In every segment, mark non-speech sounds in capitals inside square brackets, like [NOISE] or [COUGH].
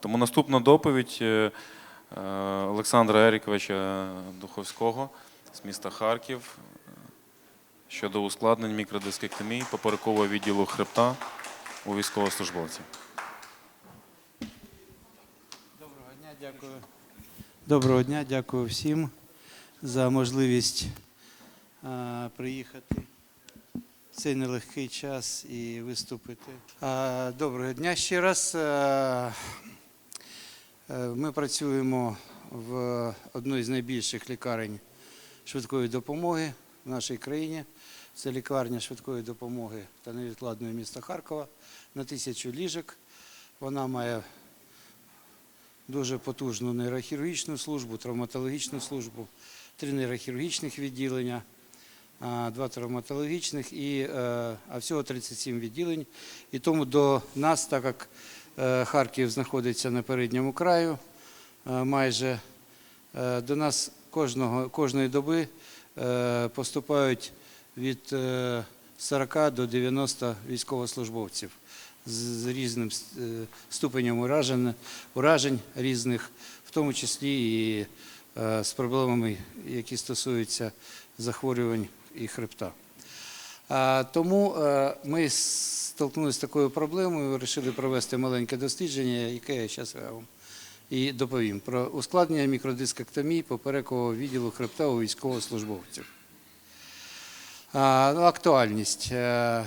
Тому наступна доповідь е, е, Олександра Еріковича Духовського з міста Харків е, щодо ускладнень мікродискектомії поперекового відділу хребта у військовослужбовців. Доброго дня, дякую. Доброго дня, дякую всім за можливість а, приїхати в цей нелегкий час і виступити. А, доброго дня ще раз. А, ми працюємо в одній з найбільших лікарень швидкої допомоги в нашій країні. Це лікарня швидкої допомоги та невідкладної міста Харкова на тисячу ліжок. Вона має дуже потужну нейрохірургічну службу, травматологічну службу, три нейрохірургічних відділення, два травматологічних і е, а всього 37 відділень. І тому до нас, так як е, Харків знаходиться на передньому краю, е, майже е, до нас кожного, кожної доби е, поступають від е, 40 до 90 військовослужбовців з різним е, ступенем уражень, уражень різних, в тому числі і е, з проблемами, які стосуються захворювань і хребта. Тому е, ми столкнулися з такою проблемою, вирішили провести маленьке дослідження, яке я зараз вам і доповім про ускладнення мікродискектомії поперекового відділу хребта у військовослужбовців. Ну, Актуальність. Е,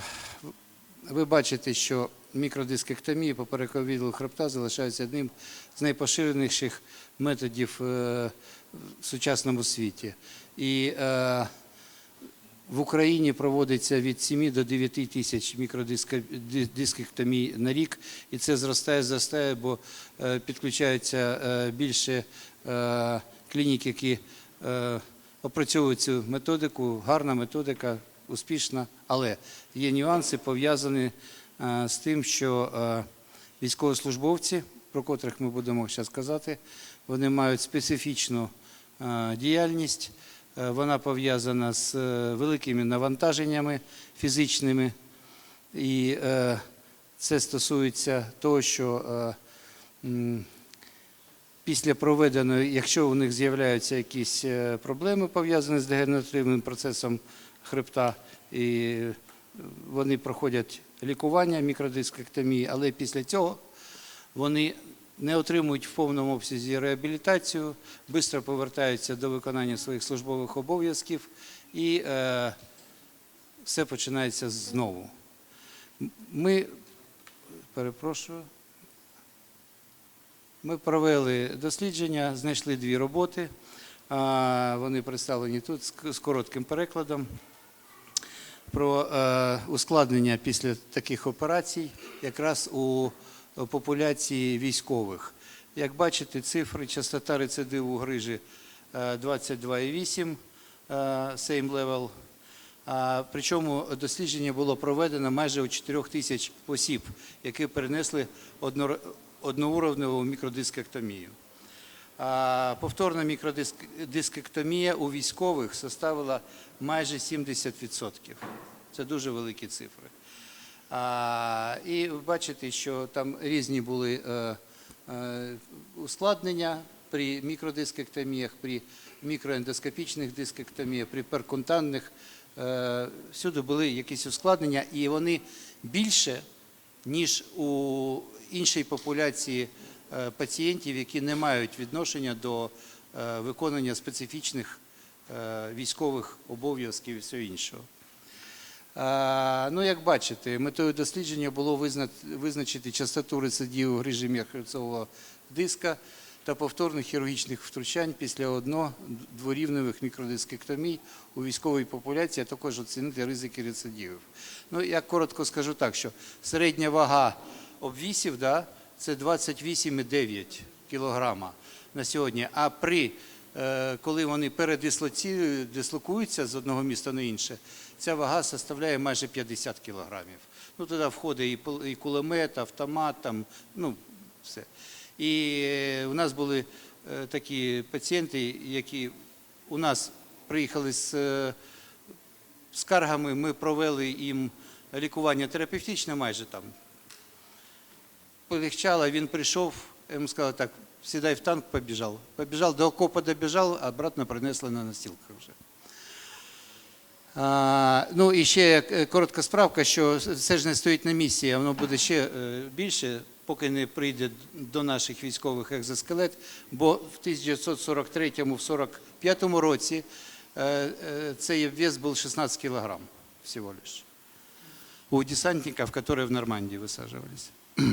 Ви бачите, що мікродискектомія поперекового відділу хребта залишається одним з найпоширеніших методів е, в сучасному світі. І е, в Україні проводиться від 7 до 9 тисяч мікродискектомій на рік, і це зростає, зростає, бо е, підключаються е, більше е, клінік, які опрацьовують цю методику. Гарна методика, успішна, але є нюанси пов'язані з тим, що військовослужбовці, про котрих ми будемо зараз казати, вони мають специфічну діяльність. Е, Вона пов'язана з е, великими навантаженнями фізичними. І е, це стосується того, що після проведеної, якщо у них з'являються якісь проблеми пов'язані з дегенеративним процесом хребта, і вони проходять лікування мікродискектомії, але після цього вони не отримують в повному обсязі реабілітацію, швидко повертаються до виконання своїх службових обов'язків і е, все починається знову. Ми, перепрошую, ми провели дослідження, знайшли дві роботи. Вони представлені тут з- з коротким перекладом про е, ускладнення після таких операцій якраз у популяції військових. Як бачите, цифри частота рецидиву грижі е, 22,8 е, same level. Причому дослідження було проведено майже у 4 тисяч осіб, які перенесли одно- одноуровневу мікродискектомію. Повторна мікродискектомія у військових составила майже 70%. Це дуже великі цифри. А, І бачите, що там різні були е, е, ускладнення при мікродискектоміях, при мікроендоскопічних дискектоміях, при перкунтанних. Е, Всюди були якісь ускладнення, і вони більше, ніж у іншій популяції пацієнтів, які не мають відношення до виконання специфічних військових обов'язків і всього іншого. Ну, як бачите, метою дослідження було визна- визначити частоту рецидиву грижі міжхребцевого диска та повторних хірургічних втручань після одно-дворівневих мікродискектомій у військовій популяції, а також оцінити ризики рецидивів. Ну, я коротко скажу так, що середня вага обвісів да, це 28,9 кілограма на сьогодні, а при е, коли вони передислоці- дислокуються з одного міста на інше, ця вага составляє майже 50 кілограмів. Ну, туди входить і кулемет, автомат, там, ну, все. І е, у нас були е, такі пацієнти, які у нас приїхали з е, скаргами, ми провели їм лікування терапевтичне майже там. Полегчало, він прийшов ему сказали так, сідай в танк, побіжав. Побіжав, до окопа добіжав, а обратно принесли на носілках вже. Ну і ще е, коротка справка, що все ж не стоїть на місці, а воно буде ще е, більше, поки не прийде до наших військових екзоскелет, бо в 1943-45 році е, цей вес був 16 кілограм всего лишь у десантників, які в Нормандії висаджувалися. [CLEARS THROAT]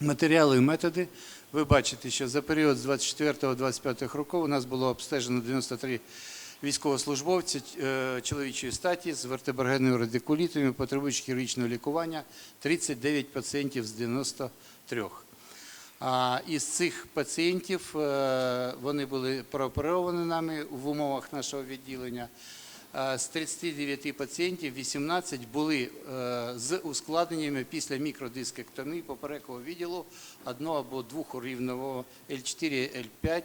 Матеріали і методи. Ви бачите, що за період з 24-25 років у нас було обстежено 93 військовослужбовці е, чоловічої статі з вертеброгенною радикулітами, потребуючи хірургічного лікування, 39 пацієнтів з 93. А із цих пацієнтів е, вони були прооперовані нами в умовах нашого відділення. З 39 пацієнтів 18 були е, з ускладненнями після мікродискектомії поперекового відділу одного або двохрівневого L4, L5,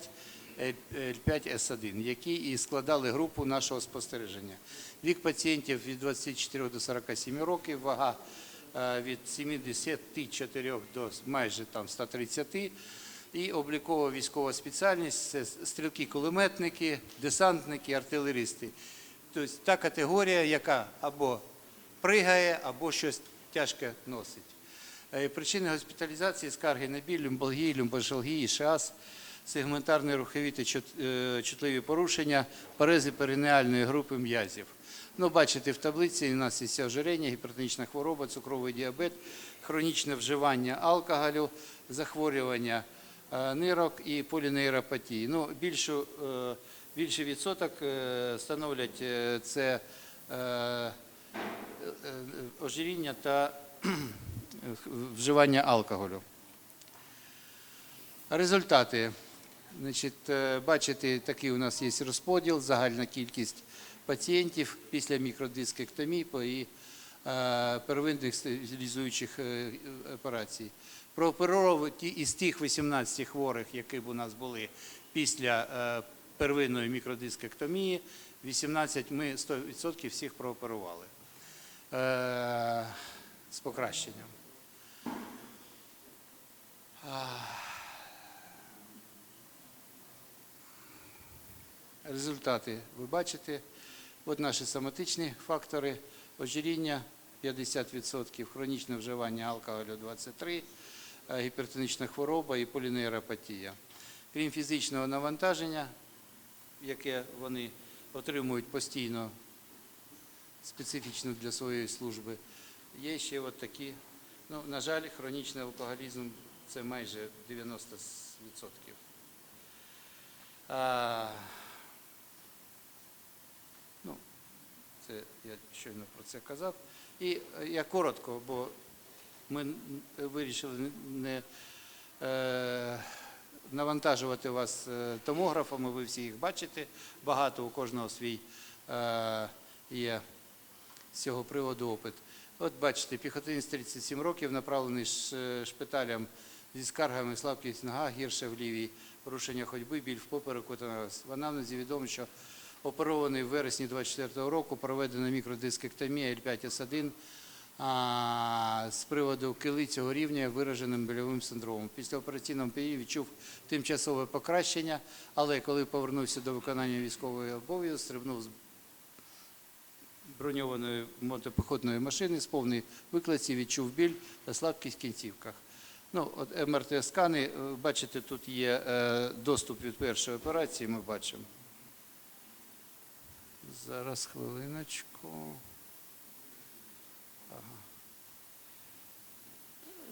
L5S1, які і складали групу нашого спостереження. Вік пацієнтів від 24 до 47 років, вага е, від 74 до майже там 130 і облікова військова спеціальність це стрілки-кулеметники, десантники, артилеристи. Тобто та категорія, яка або пригає, або щось тяжке носить. Е, Причини госпіталізації скарги на біль, люмбалгії, люмбашалгії, шас, сегментарні рухові та е, чутливі порушення, парези перинеальної групи м'язів. Ну, бачите, в таблиці у нас є ожирення, гіпертонічна хвороба, цукровий діабет, хронічне вживання алкоголю, захворювання е, нирок і полінейропатії. Ну, більшу, е, більший відсоток становлять це ожиріння та [CLEARS THROAT] вживання алкоголю. Результати. Значить, е, бачите, такий у нас є розподіл, загальна кількість пацієнтів після мікродискектомії і е, первинних стабілізуючих е, операцій. Прооперовані із тих 18 хворих, які б у нас були після е, первинної мікродискектомії, 18 ми 100% всіх прооперували з покращенням. Результати ви бачите. От наші соматичні фактори ожиріння 50%, хронічне вживання алкоголю 23%, е, гіпертонічна хвороба і полінейропатія. Крім фізичного навантаження, яке вони отримують постійно специфічно для своєї служби, є ще от такі, ну, на жаль, хронічний алкоголізм це майже 90%. А, ну, це я щойно про це казав. І е, я коротко, бо ми вирішили не е, навантажувати вас е, томографами, ви всі їх бачите. Багато у кожного свій е, є з цього приводу опит. От бачите, піхотинець 37 років направлений шпиталям зі скаргами слабкість нога, гірше в лівій, порушення ходьби, біль в попереку та нос. В анамнезі відомо, що оперований в вересні 24 року, проведена мікродискектомія L5S1 з приводу кили цього рівня вираженим больовим синдромом. Після операційного періоду відчув тимчасове покращення, але коли повернувся до виконання військової обов'язку, стрибнув з броньованої мотопіхотної машини з повної викладці, відчув біль та слабкість в кінцівках. Ну, от МРТ-скани, е, бачите, тут є е, доступ від першої операції, ми бачимо. Зараз хвилиночку. Ага.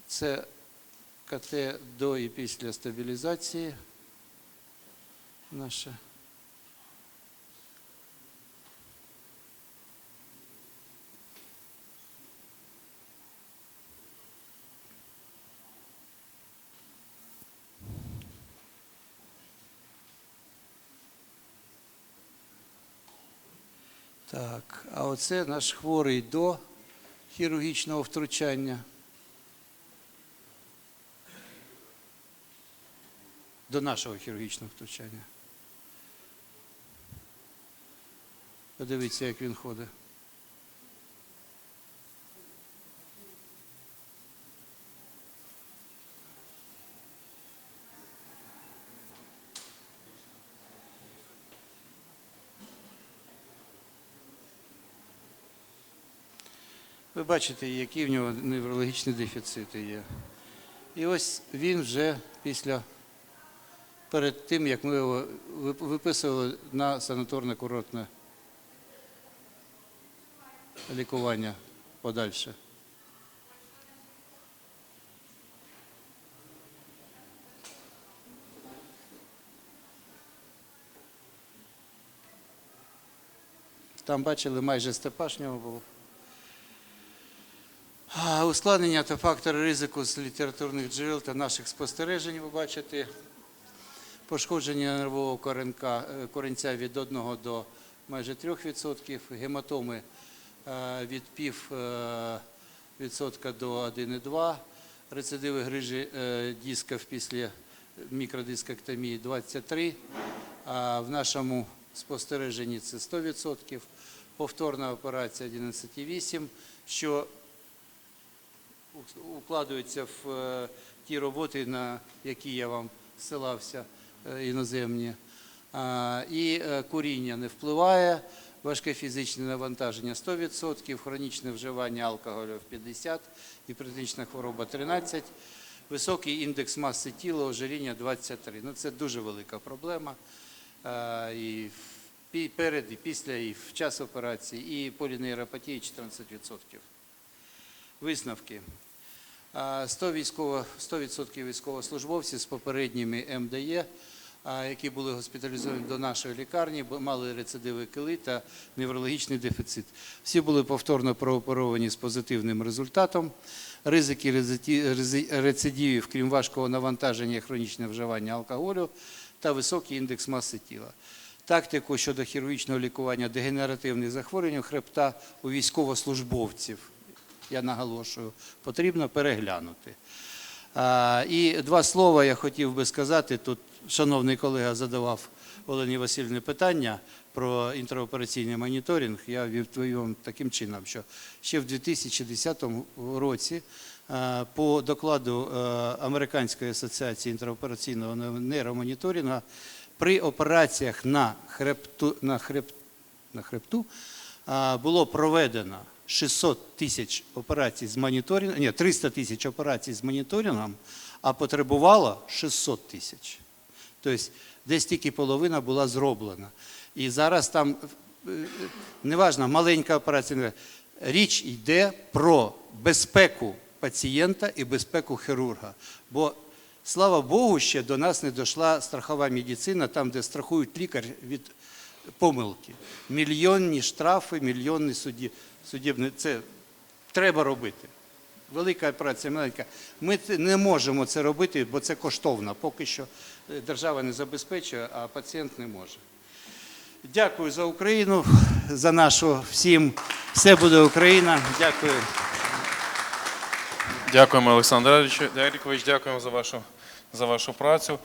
Це КТ до і після стабілізації. Наше. Так, а оце наш хворий до хірургічного втручання. До нашого хірургічного втручання. Подивіться, як він ходить. Ви бачите, які в нього неврологічні дефіцити є. І ось він вже після, перед тим, як ми його виписували на санаторно-курортне лікування подальше. Там бачили, майже степаш в нього був. А, Ускладнення та фактори ризику з літературних джерел та наших спостережень ви бачите. Пошкодження нервового коренка, е, коренця від 1 до майже 3%, гематоми е, від пів е, відсотка до 1,2%, рецидиви грижі дисків після мікродискектомії 23, а в нашому спостереженні це 100%, повторна операція 11,8, що укладуються в е, ті роботи, на які я вам ссилався, е, іноземні. І е, куріння не впливає, важке фізичне навантаження 100%, хронічне вживання алкоголю в 50%, гіпертонічна хвороба 13%, високий індекс маси тіла, ожиріння 23%. Ну, це дуже велика проблема. І перед, і після, і в час операції, і полінейропатії 14%. Висновки. А, 100 військово, 100% військовослужбовців з попередніми МДЄ, які були госпіталізовані до нашої лікарні, мали рецидиви кили та неврологічний дефіцит. Всі були повторно прооперовані з позитивним результатом. Ризики рецидивів, крім важкого навантаження, хронічне вживання алкоголю та високий індекс маси тіла. Тактику щодо хірургічного лікування дегенеративних захворювань хребта у військовослужбовців я наголошую, потрібно переглянути. І два слова я хотів би сказати. Тут шановний колега задавав Олені Васильівні питання про інтраопераційний моніторинг. Я відповів вам таким чином, що ще в 2010 році по докладу Американської асоціації інтраопераційного нейромоніторингу при операціях на хребту, на хреб, на хребту було проведено 600 тисяч операцій з моніторингом, ні, 300 тисяч операцій з моніторингом, а потребувало 600 тисяч. Тобто десь тільки половина була зроблена. І зараз там, е, неважно, маленька операція, річ йде про безпеку пацієнта і безпеку хірурга. Бо Слава Богу, ще до нас не дійшла страхова медицина, там, де страхують лікар від помилки. Мільйонні штрафи, мільйонні суді, судебні. Це треба робити. Велика операція, маленька. Ми не можемо це робити, бо це коштовно. Поки що е, держава не забезпечує, а пацієнт не може. Дякую за Україну, за нашу всім. Все буде Україна. Дякую. Дякуємо, Олександр Ерікович, дякуємо за вашу, за вашу працю.